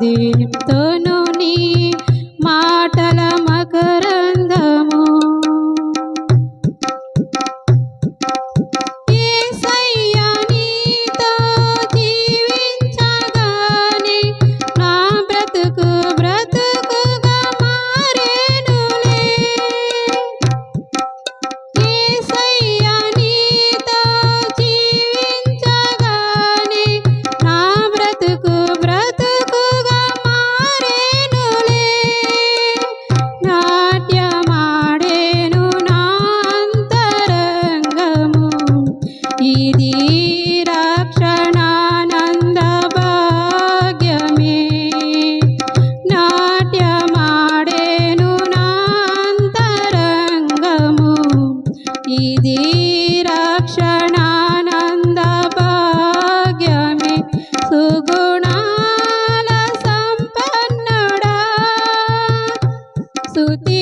ఆస్వాదింతును ఇది రక్షణానంద భాగ్యమే నాట్యమాడేను నాంతరంగము ఇది రక్షణానంద భాగ్యమే సుగుణాల సంపన్నుడా సుతి